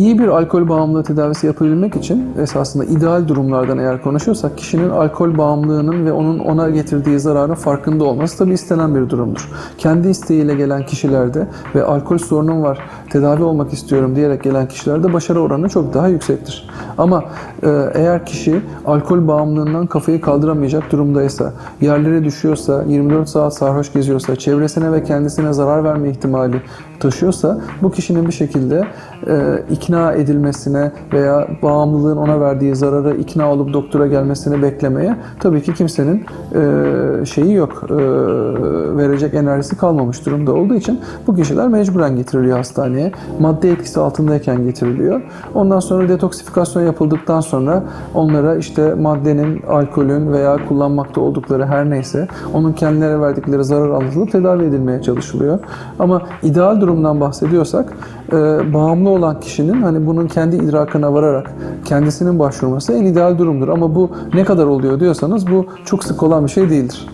iyi bir alkol bağımlılığı tedavisi yapabilmek için esasında ideal durumlardan eğer konuşuyorsak kişinin alkol bağımlılığının ve onun ona getirdiği zararın farkında olması tabii istenen bir durumdur. Kendi isteğiyle gelen kişilerde ve alkol sorunum var, tedavi olmak istiyorum diyerek gelen kişilerde başarı oranı çok daha yüksektir. Ama e, eğer kişi alkol bağımlılığından kafayı kaldıramayacak durumdaysa, yerlere düşüyorsa, 24 saat sarhoş geziyorsa, çevresine ve kendisine zarar verme ihtimali taşıyorsa bu kişinin bir şekilde e, ikna edilmesine veya bağımlılığın ona verdiği zararı ikna olup doktora gelmesini beklemeye tabii ki kimsenin e, şeyi yok, e, verecek enerjisi kalmamış durumda olduğu için bu kişiler mecburen getiriliyor hastaneye. Madde etkisi altındayken getiriliyor. Ondan sonra detoksifikasyon yapıldıktan sonra onlara işte maddenin, alkolün veya kullanmakta oldukları her neyse onun kendilerine verdikleri zarar anlatılıp tedavi edilmeye çalışılıyor. Ama ideal durumdan bahsediyorsak e, bağımlı olan kişinin hani bunun kendi idrakına vararak kendisinin başvurması en ideal durumdur. Ama bu ne kadar oluyor diyorsanız bu çok sık olan bir şey değildir.